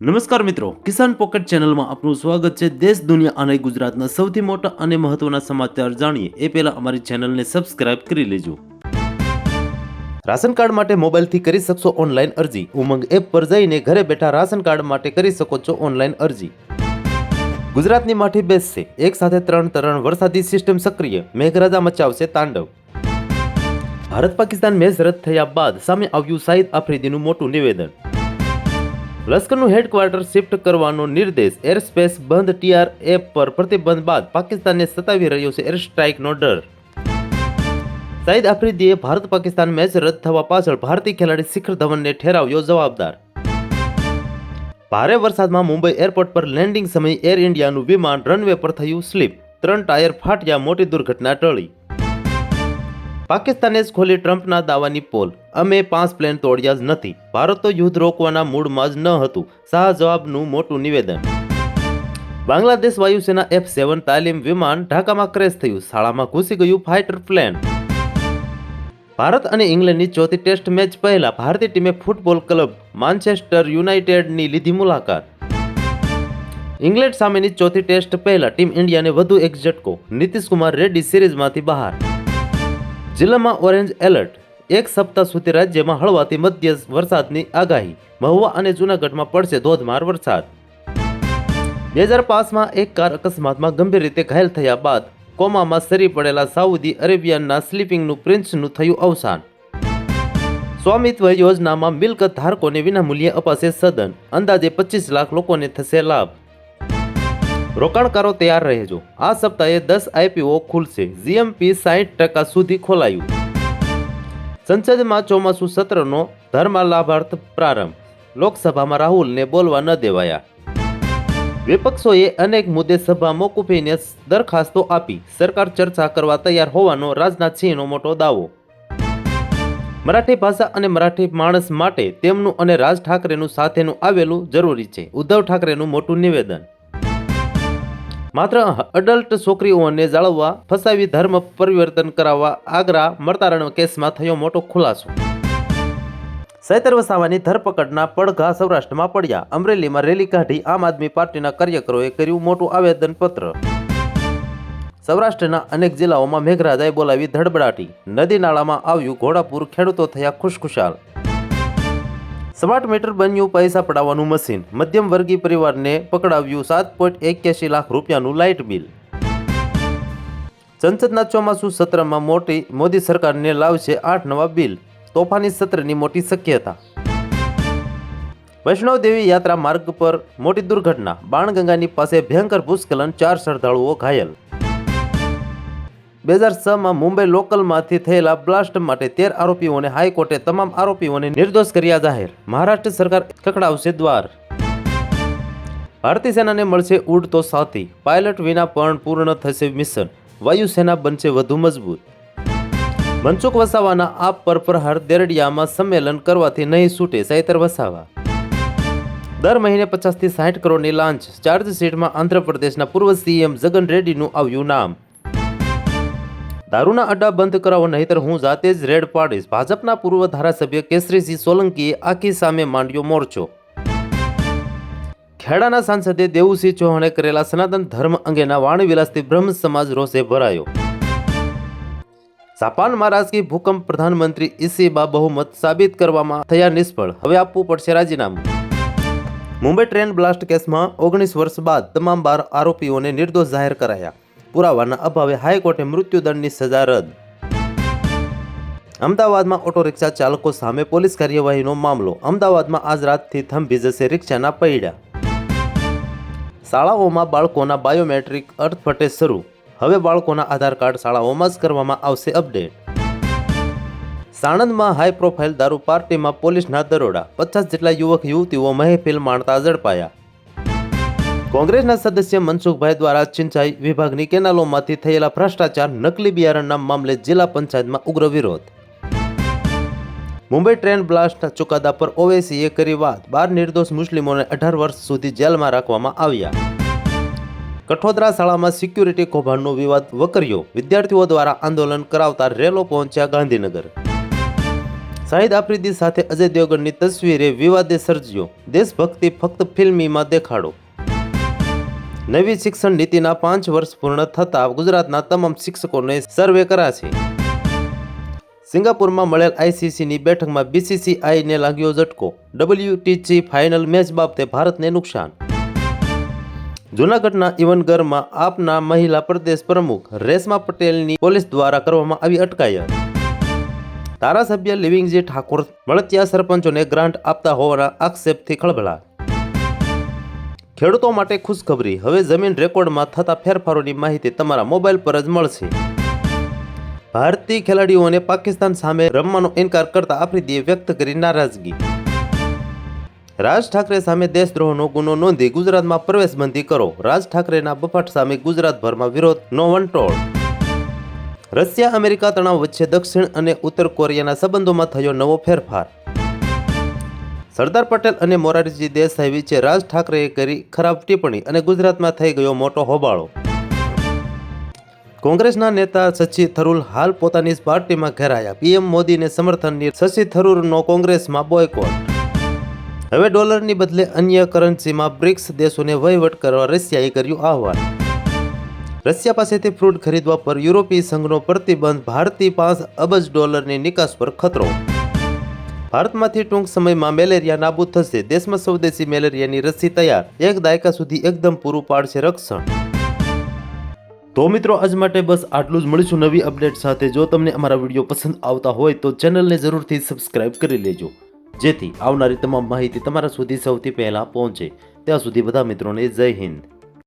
નમસ્કાર મિત્રો, કિસાન પોકેટ ચેનલમાં આપનું સ્વાગત છે. દેશ, દુનિયા અને ગુજરાતના સૌથી મોટા અને મહત્વના સમાચાર જાણીએ. એ પહેલા અમારી ચેનલને સબસ્ક્રાઇબ કરી લેજો. રાશન કાર્ડ માટે મોબાઈલથી કરી શકશો ઓનલાઈન અરજી. ઉમંગ એપ પર જઈને ઘરે બેઠા રાશન કાર્ડ માટે કરી શકો છો ઓનલાઈન અરજી. ગુજરાતની માઠી બેસશે એક સાથે ત્રણ તરણ વરસાદી સિસ્ટમ સક્રિય. મેઘરાજા મચાવશે તાંડવ. ભારત પાકિસ્તાન મેચ રદ થયા બાદ સામે આવ્યું શાહિદ આફ્રિદીનું મોટું નિવેદન. લશ્કરનું હેડક્વાર્ટર શિફ્ટ કરવાનો નિર્દેશ. એરસ્પેસ બંધ ટીઆર એપ પર પ્રતિબંધ બાદ પાકિસ્તાનને સતાવી રહ્યો છે એર સ્ટ્રાઇકનો ડર. સાઈદ આફ્રિદીએ ભારત પાકિસ્તાન મેચ રદ થવા પાછળ ભારતીય ખેલાડી શિખર ધવનને ઠેરાવ્યો જવાબદાર. ભારે વરસાદમાં મુંબઈ એરપોર્ટ પર લેન્ડિંગ સમયે એર ઇન્ડિયાનું વિમાન રનવે પર થયું સ્લીપ. ત્રણ ટાયર ફાટ્યા, મોટી દુર્ઘટના ટળી. પાકિસ્તાને જ ખોલી ટ્રમ્પના દાવાની પોલ. અમે પાંચ પ્લેન તોડ્યા જ નથી. ભારત તો યુદ્ધ રોકવાના મૂડમાં જ ન હતું. શાહ જવાબનું મોટું નિવેદન. બાંગ્લાદેશ વાયુસેના એફ સેવન તાલીમ વિમાન ઢાકામાં ક્રેશ થયું. શાળામાં ઘૂસી ગયું ફાઇટર પ્લેન. ભારત અને ઇંગ્લેન્ડની ચોથી ટેસ્ટ મેચ પહેલા ભારતીય ટીમે ફૂટબોલ ક્લબ માન્ચેસ્ટર યુનાઇટેડની લીધી મુલાકાત. ઇંગ્લેન્ડ સામેની ચોથી ટેસ્ટ પહેલા ટીમ ઇન્ડિયાને વધુ એક ઝટકો. નીતિશ કુમાર રેડ્ડી સિરીઝમાંથી બહાર. જિલ્લામાં ઓરેન્જ એલર્ટ. એક સપ્તાહ સુધી રાજ્યમાં હળવાથી મધ્ય વરસાદની આગાહી. મહુવા અને જૂનાગઢમાં પડશે ધોધમાર વરસાદ. બે હજાર પાંચમાં એક કાર અકસ્માતમાં ગંભીર રીતે ઘાયલ થયા બાદ કોમામાં સરી પડેલા સાઉદી અરેબિયાના સ્લીપિંગનું પ્રિન્સનું થયું અવસાન. સ્વામિત્વ યોજનામાં મિલકત ધારકોને વિનામૂલ્યે અપાશે સદન. અંદાજે પચીસ લાખ લોકોને થશે લાભ. રોકાણકારો તૈયાર રહેજો. આ સપ્તાહે દસ આઈપીઓ ખુલશે. જીએમપી સાહીઠ ટકા સુધી ખોલાયું. સંસદમાં ચોમાસુ સત્રનો ધર્મા લાભાર્થ પ્રારંભ. લોકસભામાં રાહુલને બોલવા ન દેવાયા. વિપક્ષોએ અનેક મુદ્દે સભા મોકૂફીને દરખાસ્તો આપી. સરકાર ચર્ચા કરવા તૈયાર હોવાનો રાજનાથસિંહનો મોટો દાવો. મરાઠી ભાષા અને મરાઠી માણસ માટે તેમનું અને રાજ ઠાકરેનું સાથેનું આવેલું જરૂરી છે. ઉદ્ધવ ઠાકરેનું મોટું નિવેદન. માત્ર અડલ્ટ છોકરીઓને જાળવવા, ફસાવી ધર્મ પરિવર્તન કરાવવા આગ્રા મરતારણ કેસમાં થયો મોટો ખુલાસો. સૈતર વસાવાની ધરપકડના પડઘા સૌરાષ્ટ્રમાં પડ્યા. અમરેલીમાં રેલી કાઢી આમ આદમી પાર્ટીના કાર્યકરોએ કર્યું મોટું આવેદનપત્ર. સૌરાષ્ટ્રના અનેક જિલ્લાઓમાં મેઘરાજાએ બોલાવી ધડબડાટી. નદી નાળામાં આવ્યું ઘોડાપુર ખેડૂતો થયા ખુશખુશાલ. સ્માર્ટ મીટર બન્યું પૈસા પડાવવાનું મશીન. મધ્યમ વર્ગીય પરિવારને પકડાવ્યું સાત પોઈન્ટ એક્યાસી લાખ રૂપિયાનું લાઇટ બિલ. સંસદના ચોમાસુ સત્રમાં મોટી મોદી સરકારને લાવશે આઠ નવા બિલ. તોફાની સત્રની મોટી શક્યતા. વૈષ્ણવ દેવી યાત્રા માર્ગ પર મોટી દુર્ઘટના. બાણગંગાની પાસે ભયંકર ભૂસ્ખલન, ચાર શ્રદ્ધાળુઓ ઘાયલ. બે હજાર છમાં મુંબઈ લોકલમાંથી થયેલા બ્લાસ્ટ માટે તેર આરોપીઓને હાઈકોર્ટે તમામ આરોપીઓને નિર્દોષ કર્યા જાહેર. મહારાષ્ટ્ર સરકાર ખખડાવશે દ્વાર. ભારતીય સેનાને મળશે ઉડતો સાથી. પાયલટ વિના પણ પૂર્ણ થશે મિશન. વાયુસેના બનશે વધુ મજબૂત. મનસુખ વસાવાના આપ પર પ્રહાર દેરડિયામાં સંમેલન કરવાથી નહીં છૂટે સૈતર વસાવા. દર મહિને પચાસથી સાઠ કરોડની લાંચ. ચાર્જશીટમાં આંધ્રપ્રદેશના પૂર્વ સીએમ જગન રેડ્ડીનું આવ્યું નામ. દારૂના અડ્ડા બંધ કરાવો નહીતર હું જાતે જ રેડ પાડીશ. ભાજપના પૂર્વ ધારાસભ્ય કેસરીસિંહ સોલંકીએ આખી સામે માંડ્યો મોરચો. ખેડાના સાંસદે દેવુસિંહ ચૌહાણે કરેલા સનાતન ધર્મ અંગેના વાણવિલાસથી બ્રહ્મ સમાજ રોષે ભરાયો. જાપાનમાં રાજકીય ભૂકંપ પ્રધાનમંત્રી ઇસીબા બહુમત સાબિત કરવામાં થયા નિષ્ફળ. હવે આપવું પડશે રાજીનામું. મુંબઈ ટ્રેન બ્લાસ્ટ કેસમાં ઓગણીસ વર્ષ બાદ તમામ બાર આરોપીઓને નિર્દોષ જાહેર કરાયા. પુરાવાના અભાવે હાઈકોર્ટે મૃત્યુદંડની સજા રદ. અમદાવાદમાં ઓટો રિક્ષા ચાલકો સામે પોલીસ કાર્યવાહીનો મામલો. અમદાવાદમાં આજ રાતથી થંભી જશે રિક્ષાના પૈડા. શાળાઓમાં બાળકોના બાયોમેટ્રિક અર્થફટે શરૂ. હવે બાળકોના આધાર કાર્ડ શાળાઓમાં જ કરવામાં આવશે અપડેટ. સાણંદમાં હાઈ પ્રોફાઇલ દારૂ પાર્ટીમાં પોલીસના દરોડા. પચાસ જેટલા યુવક યુવતીઓ મહેફિલ માણતા ઝડપાયા. કોંગ્રેસના સદસ્ય મનસુખભાઈ દ્વારા સિંચાઈ વિભાગની કેનાલોમાંથી થયેલા ભ્રષ્ટાચાર, નકલી બિયારણના મામલે જિલ્લા પંચાયતમાં ઉગ્ર વિરોધ. મુંબઈ ટ્રેન બ્લાસ્ટના ચુકાદા પર ઓવેસીએ કરી વાત. બાર નિર્દોષ મુસ્લિમોને અઢાર વર્ષ સુધી જેલમાં રાખવામાં આવ્યા. કઠોદરા શાળામાં સિક્યુરિટી કૌભાંડનો વિવાદ વકર્યો. વિદ્યાર્થીઓ દ્વારા આંદોલન કરાવતા રેલો પહોંચ્યા ગાંધીનગર. શાહિદ આફ્રિદી સાથે અજય દેવગણની તસવીરે વિવાદે સર્જ્યો. દેશભક્તિ ફક્ત ફિલ્મીમાં દેખાડો. નવી શિક્ષણ નીતિના પાંચ વર્ષ પૂર્ણ થતાં ગુજરાતના તમામ શિક્ષકોને સર્વે કરાશે. સિંગાપુરમાં મળેલ આઈસીસીની બેઠકમાં બીસીસીઆઈને લાગ્યો ઝટકો. ડબલ્યુટીસી ફાઇનલ મેચ બાબતે ભારતને નુકસાન. જૂનાગઢના ઇવનગરમાં આપના મહિલા પ્રદેશ પ્રમુખ રેશમા પટેલની પોલીસ દ્વારા કરવામાં આવી અટકાયત. ધારાસભ્ય લિવિંગજી ઠાકોર, મળતિયા સરપંચોને ગ્રાન્ટ આપતા હોવાના આક્ષેપથી ખળભળાટ. ખેડૂતો માટે ખુશખબરી. હવે જમીન રેકોર્ડમાં થતા ફેરફારોની માહિતી તમારા મોબાઈલ પર જ મળશે. ભારતીય ખેલાડીઓને પાકિસ્તાન સામે રમવાનો ઇનકાર કરતા આફ્રિદીએ વ્યક્ત કરી નારાજગી. રાજ ઠાકરે સામે દેશદ્રોહનો ગુનો નોંધી ગુજરાતમાં પ્રવેશબંધી કરો. રાજ ઠાકરેના બફાટ સામે ગુજરાતભરમાં વિરોધનો વંટોળ રશિયા અમેરિકા તણાવ વચ્ચે દક્ષિણ અને ઉત્તર કોરિયાના સંબંધોમાં થયો નવો ફેરફાર. સરદાર પટેલ અને મોરારજી દેસાઈ વિશે રાજ ઠાકરેએ કરી ખરાબ ટિપ્પણી અને ગુજરાતમાં થઈ ગયો મોટો હોબાળો. કોંગ્રેસના નેતા શશી થરૂર હાલ પોતાની જ પાર્ટીમાં ઘેરાયા. પીએમ મોદીને સમર્થનની શશી થરૂરનો કોંગ્રેસમાં બોયકોટ. હવે ડોલરની બદલે અન્ય કરન્સીમાં બ્રિક્સ દેશોને વહીવટ કરવા રશિયાએ કર્યું આહવાન. રશિયા પાસેથી ફ્રૂટ ખરીદવા પર યુરોપીય સંઘનો પ્રતિબંધ, ભારતીય પાંચ અબજ ડોલરની નિકાસ પર ખતરો. ભારતમાંથી ટૂંક સમયમાં મેલેરિયા નાબૂદ થશે. દેશમાં સ્વદેશી મેલેરિયાની રસી તૈયાર. એક દાયકા સુધી એકદમ પૂરું પાડશે રક્ષણ. તો મિત્રો, આજ માટે બસ આટલું જ. મળીશું નવી અપડેટ સાથે. જો તમને અમારા વીડિયો પસંદ આવતા હોય તો ચેનલને જરૂરથી સબસ્ક્રાઇબ કરી લેજો. જેથી આવનારી તમામ માહિતી તમારા સુધી સૌથી પહેલાં પહોંચે. ત્યાં સુધી બધા મિત્રોને જય હિન્દ.